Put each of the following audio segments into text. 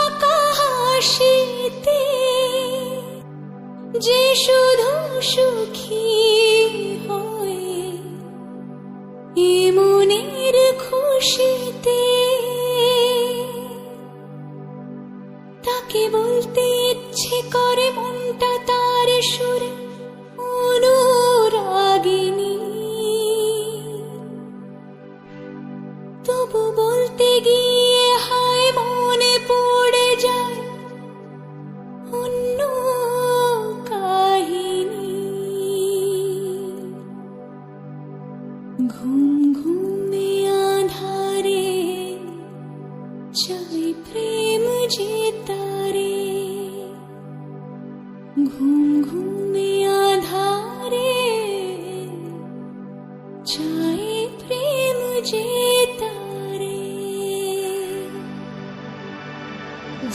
আকাশিতে যে শুধু সুখী হয়ে মনের খুশিতে তাকে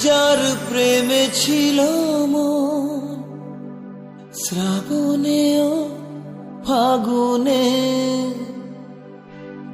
যার প্রেমে ছিল মন শ্রাবণেও ফাগুনে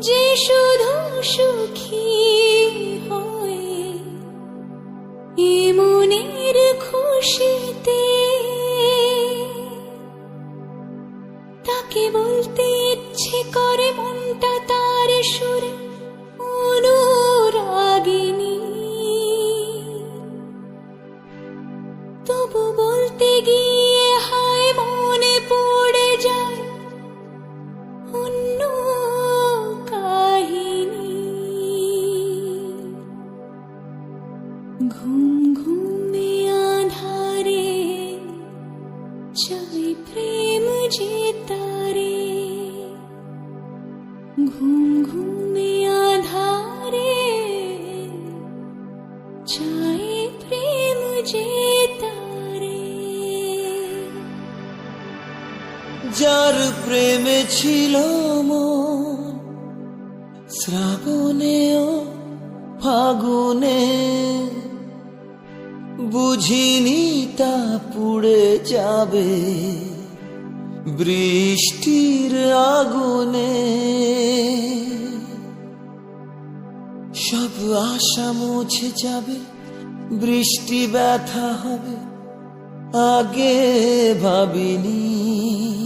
যে শুধু সুখী হয়ে এ মনের খুশিতে তাকে বলতে ইচ্ছে করে মনটা তার সুরে। যে তারে ঘুম ঘুমে চাই প্রেম যে তারে। যার প্রেমে ছিল মন, শ্রাবণেও ফাগুনে, বুঝিনি তা পুড়ে যাবে। বৃষ্টির আগুনে সব আশা মুছে যাবে বৃষ্টি ব্যথা হবে আগে ভাবিনি।